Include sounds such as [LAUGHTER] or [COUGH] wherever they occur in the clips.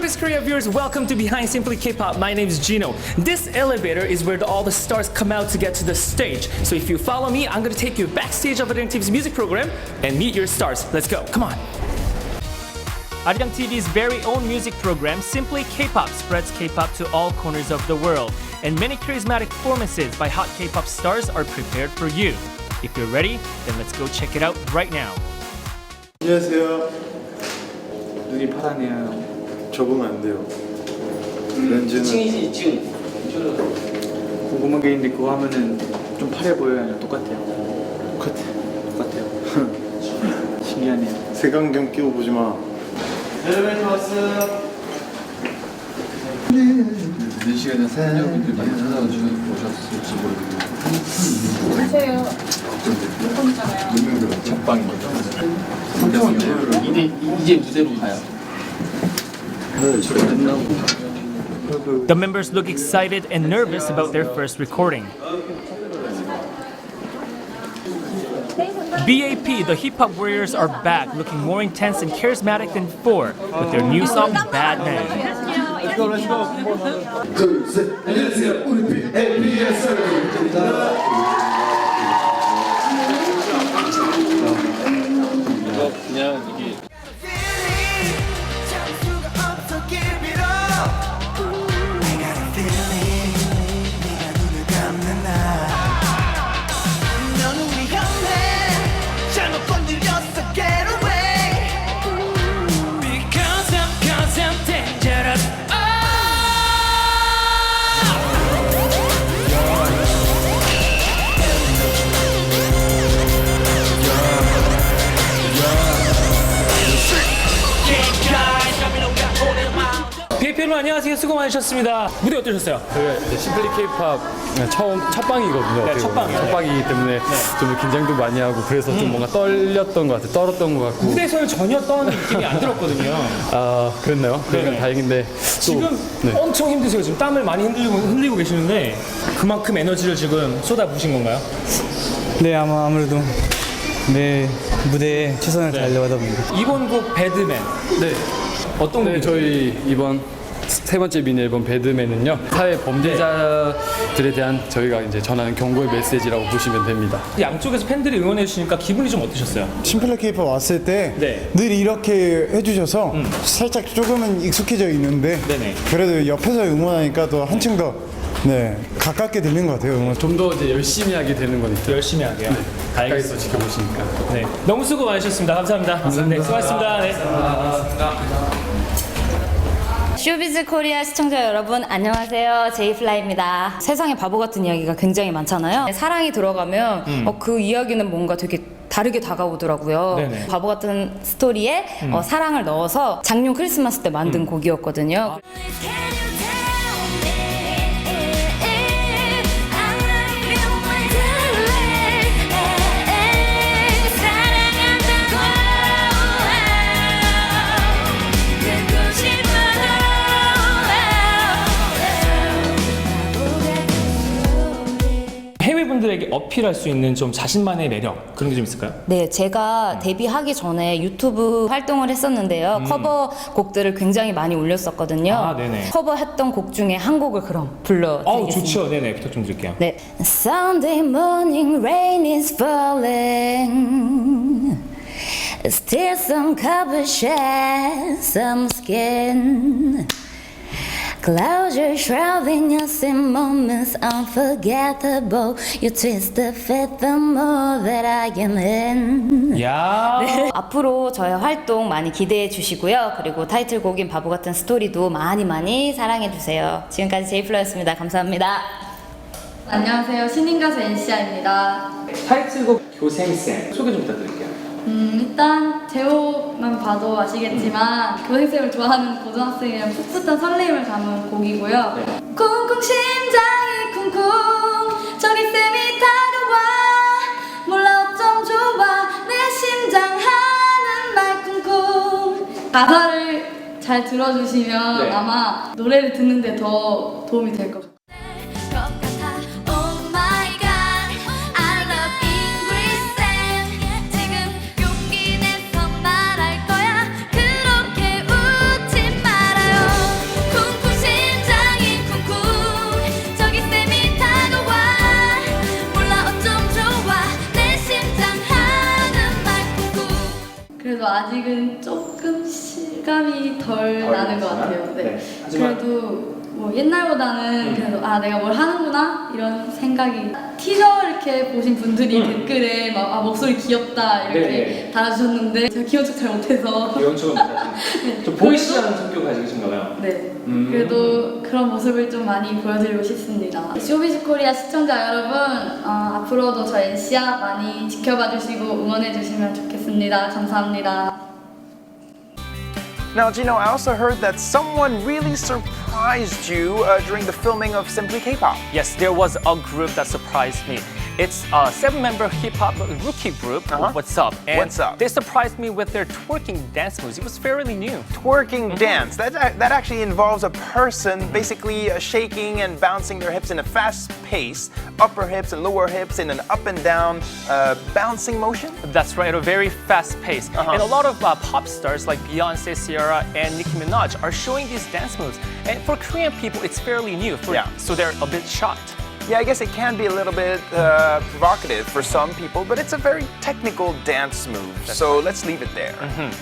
Showbiz Korea viewers, welcome to Behind Simply K-pop. My name is Gino. This elevator is where the- all the stars come out to get to the stage. So if you follow me, I'm gonna take you backstage of Arirang TV's music program and meet your stars. Let's go. Come on. Arirang TV's very own music program, Simply K-pop, spreads K-pop to all corners of the world, and many charismatic performances by hot K-pop stars are prepared for you. If you're ready, then let's go check it out right now. 안녕하세요. 눈이 파랗네요. 적으면 안 돼요. 렌즈는 2층이지 2층 궁금한 게 있는데 그거 하면은 좀 파래 보여요? 아니면 똑같아요? 똑같아. 똑같아요. [LAUGHS] 신기하네요. 색안경 끼고 보지 마. 엘리베이터 왔어 이 시간에 사연자분들 많이 찾아와 주셨을지 모르겠는데 하세요. 물건 있잖아요. 몇명 들어 첫방인 거죠? 이제, 이제 무대로 가요 The members look excited and nervous about their first recording. BAP, the Hip Hop Warriors, are back, looking more intense and charismatic than before with their new song, Bad Man. Let's go, let's go. 안녕하세요. 수고 많으셨습니다. 무대 어떠셨어요? 저희가 이제 심플리 케이팝 처음 첫 방이거든요. 어떻게 첫. 방이요. 첫 방이기 때문에 좀 긴장도 많이 하고 그래서 좀 뭔가 떨렸던 것 같아요. 떨었던 것 같고. 무대에서는 전혀 떠는 느낌이 안 들었거든요. 아 그랬나요? 그러니까 네네. 다행인데 지금 또 네. 엄청 힘드세요. 지금 땀을 많이 흘리고, 흘리고 계시는데 그만큼 에너지를 지금 쏟아부으신 건가요? 네 아마 아무래도 내 무대에 최선을 다하려고 하다 보니까 이번 곡 배드맨 네. 어떤 네, 곡이죠? 저희 이번 세 번째 미니 앨범 배드맨은요 사회 범죄자들에 대한 저희가 이제 전하는 경고의 메시지라고 보시면 됩니다. 양쪽에서 팬들이 응원해 주시니까 기분이 좀 어떠셨어요? 심플레 케이팝 왔을 때 늘 네. 이렇게 해주셔서 살짝 조금은 익숙해져 있는데 네네. 그래도 옆에서 응원하니까 또 한층 더 네, 가깝게 들리는 것 같아요. 응원. 좀 더 이제 열심히 하게 되는 거니까. 열심히 하게요. 가까이서 알겠습니다. 지켜보시니까. 네. 너무 수고 많으셨습니다. 감사합니다. 네, 수고하셨습니다. 네. 쇼비즈 코리아 시청자 여러분 안녕하세요. 제이플라입니다. 세상에 바보 같은 이야기가 굉장히 많잖아요. 사랑이 들어가면 어, 그 이야기는 뭔가 되게 다르게 다가오더라고요. 네네. 바보 같은 스토리에 어, 사랑을 넣어서 작년 크리스마스 때 만든 곡이었거든요. Can 해외 분들에게 어필할 수 있는 좀 자신만의 매력 그런 게 좀 있을까요? 네, 제가 데뷔하기 전에 유튜브 활동을 했었는데요. 커버 곡들을 굉장히 많이 올렸었거든요. 아, 네네. 커버했던 곡 중에 한 곡을 그럼 불러드리겠습니다. 어우 좋죠. 네네 부탁 좀 드릴게요. 네. Sunday morning rain is falling. Still some cover shed some skin. Clouds are shrouding us in moments unforgettable. You twist the fit the more that I am in. 야. [LAUGHS] 앞으로 저의 활동 많이 기대해 주시고요. 그리고 타이틀곡인 바보 같은 스토리도 많이 많이 사랑해 주세요. 지금까지 제이플러였습니다. 감사합니다. 안녕하세요. 신인 가수 NC야입니다. 타이틀곡 교생쌤 소개 좀 부탁드릴게요. 음, 일단 제목만 봐도 아시겠지만 교생쌤을 좋아하는 고등학생이랑 풋풋한 설레임을 담은 곡이고요. 쿵쿵 심장이 쿵쿵 저기 쌤이 다가와 몰라 어쩜 좋아 내 심장 하는 말 쿵쿵 가사를 잘 들어주시면 네. 아마 노래를 듣는데 더 도움이 될 것 같아요. 덜 덜 나는 것 같아요. 네. 네. 하지만- 그래도 뭐 옛날보다는 음. 그래도 아 내가 뭘 하는구나 이런 생각이 티저 이렇게 보신 분들이 댓글에 막 아, 목소리 귀엽다 이렇게 음. 네. 달아주셨는데 제가 기억 잘 못해서 귀여운 척은 못하시는 좀 보이시라는 성격 가지신가 봐요. 네. 음. 그래도 그런 모습을 좀 많이 보여드리고 싶습니다. 쇼비즈 코리아 시청자 여러분, 어, 앞으로도 저 NC야 많이 지켜봐 주시고 응원해 주시면 좋겠습니다. 감사합니다. Now, Gino, I also heard that someone really surprised you uh, during the filming of Simply K-pop. Yes, there was a group that surprised me. It's a seven-member hip-hop rookie group. Uh-huh. What's up? And What's Up? They surprised me with their twerking dance moves. It was fairly new. Twerking dance. That, that actually involves a person basically uh, shaking and bouncing their hips in a fast pace, upper hips and lower hips in an up and down uh, bouncing motion. That's right, at a very fast pace. Uh-huh. And a lot of uh, pop stars like Beyonce, Sierra, and Nicki Minaj are showing these dance moves. And for Korean people, it's fairly new. For, Yeah. So they're a bit shocked. Yeah, I guess it can be a little bit uh, provocative for some people, but it's a very technical dance move. so let's leave it there.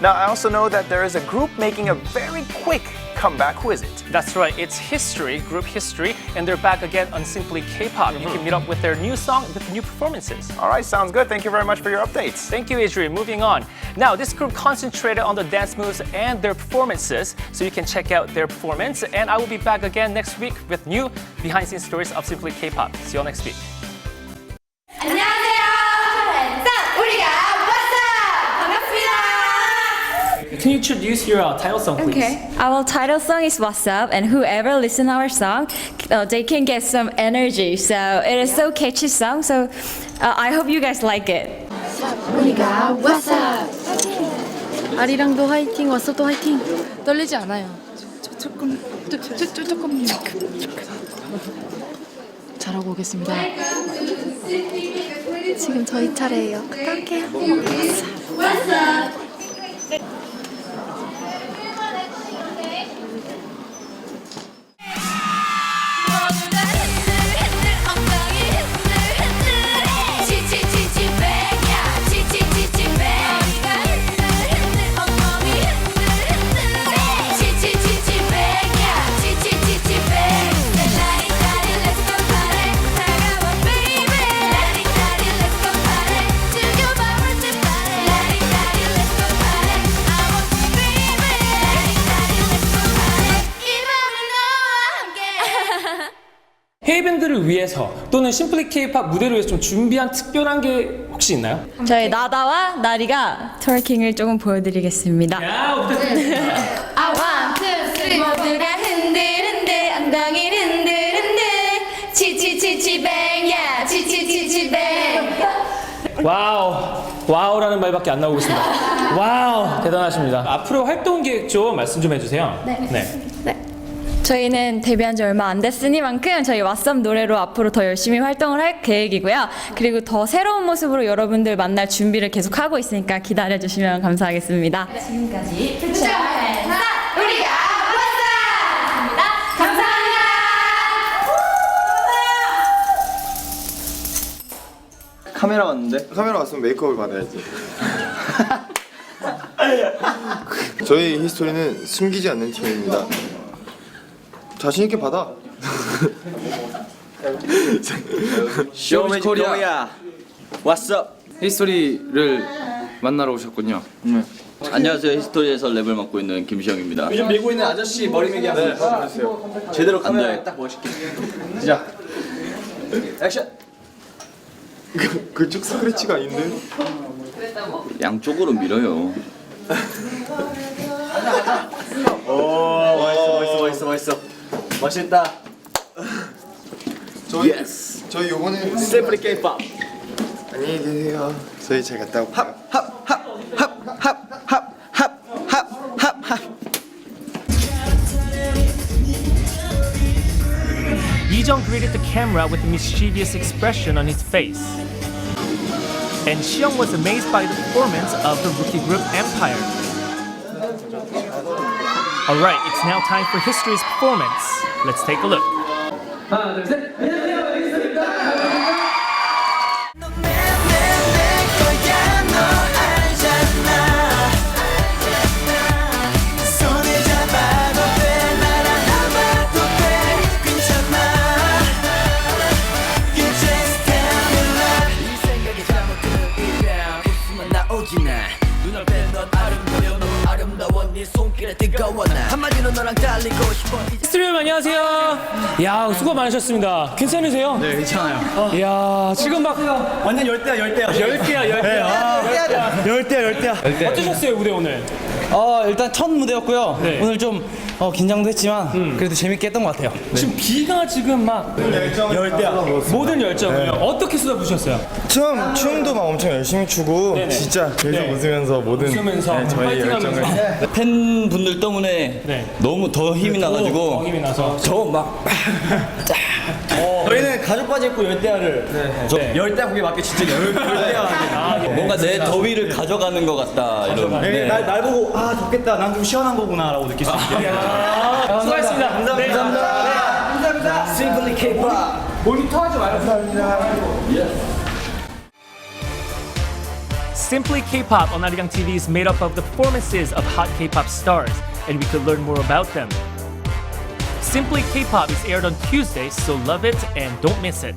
Now, I also know that there is a group making a very quick comeback. Who is it? That's right, it's History, Group History, and they're back again on Simply K-pop. You mm-hmm. can meet up with their new song with new performances. All right, sounds good. Thank you very much for your updates. Thank you, Adrian. Moving on. Now, this group concentrated on the dance moves and their performances, so you can check out their performance. And I will be back again next week with new behind-the-scenes stories of Simply K-pop. See you all next week. Can you introduce your uh, title song, please? Okay, our title song is What's Up, and whoever listen our song, uh, they can get some energy. So it is so catchy song. So uh, I hope you guys like it. 우리가 왔어. 아리랑도 화이팅, 왔어도 화이팅. 떨리지 않아요. 조금, 조금, 조금. 잘하고 오겠습니다. 지금 저희 차례예요. 갈게요. 모두 헤이밴드를 위해서 또는 심플리 K-팝 무대를 위해서 좀 준비한 특별한 게 혹시 있나요? 저희 나다와 나리가 트월킹을 조금 보여드리겠습니다. 야, 부탁드립니다. 아, one, two, three. 모두가 흔들 흔들 엉덩이를 흔들 흔들 치치치치뱅야 치치치치뱅 와우, 와우라는 말밖에 안 나오고 있습니다. [LAUGHS] 와우, 대단하십니다. 앞으로 활동 계획 좀 말씀 좀 해주세요. 네. 저희는 데뷔한 지 얼마 안 됐으니만큼 저희 왓썹 노래로 앞으로 더 열심히 활동을 할 계획이고요. 그리고 더 새로운 모습으로 여러분들 만날 준비를 계속 하고 있으니까 기다려 주시면 감사하겠습니다. 지금까지 푸처맨사 우리가! 감사합니다 카메라 왔는데? 카메라 왔으면 메이크업을 받아야지. [LAUGHS] 저희 히스토리는 숨기지 않는 팀입니다. 자신 있게 받아. 쇼미즈 코리아 왓썹 히스토리를 만나러 오셨군요. 안녕하세요 히스토리에서 랩을 맡고 있는 김시영입니다 요즘 밀고 있는 아저씨 머리매기 한번 해주세요. 제대로 카메라에 딱 멋있게. 시작. 액션. 그, 그쪽 스크래치가 아닌데? 양쪽으로 밀어요 [LAUGHS] 멋있다. 저희 예스. 저희 요번에 심플리 K-pop. 안녕히 계세요. 저희 잘 갔다 올게요. Yijong greeted the camera with a mischievous expression on his face. And Xiong was amazed by the performance of the rookie group Empire. Alright, it's now time for history's performance. Let's take a look. Uh, 스트리오 안녕하세요. 야 수고 많으셨습니다. 괜찮으세요? 네 괜찮아요. 야 지금 막 완전 열대야 열대야. 열개야 열개야. 열대야 열대야. 어떠셨어요 무대 오늘? 어 일단 첫 무대였고요. 네. 오늘 좀 어, 긴장도 했지만 그래도 재밌게 했던 것 같아요. 지금 비가 지금 막 열대야. 모든 열정을 어떻게 쏟아부으셨어요? 춤 춤도 막 엄청 열심히 추고 네네. 진짜 계속 네. 웃으면서 모든 웃으면서 네, 저희 파이팅하면서. 열정을 팬분들 때문에 네. 너무 더 힘이 더 나가지고 힘이 나서. 저막 가죽 바지 입고 열대야를 저 네. 열대야 거기에 맞게 진짜 열, 열대야. 아, 네. 뭔가 내 더위를 가져가는 것 같다 이런. 네. 날, 날 보고 아 덥겠다 난 좀 시원한 거구나 라고 느낄 수 있게. 아, 수고하셨습니다. 감사합니다. 감사합니다. Simply K-pop. 모니터 하지 마요. Simply K-pop on Arirang TV is made up of the performances of hot K-pop stars, and we could learn more about them. Simply K-pop is aired on Tuesdays, so love it and don't miss it.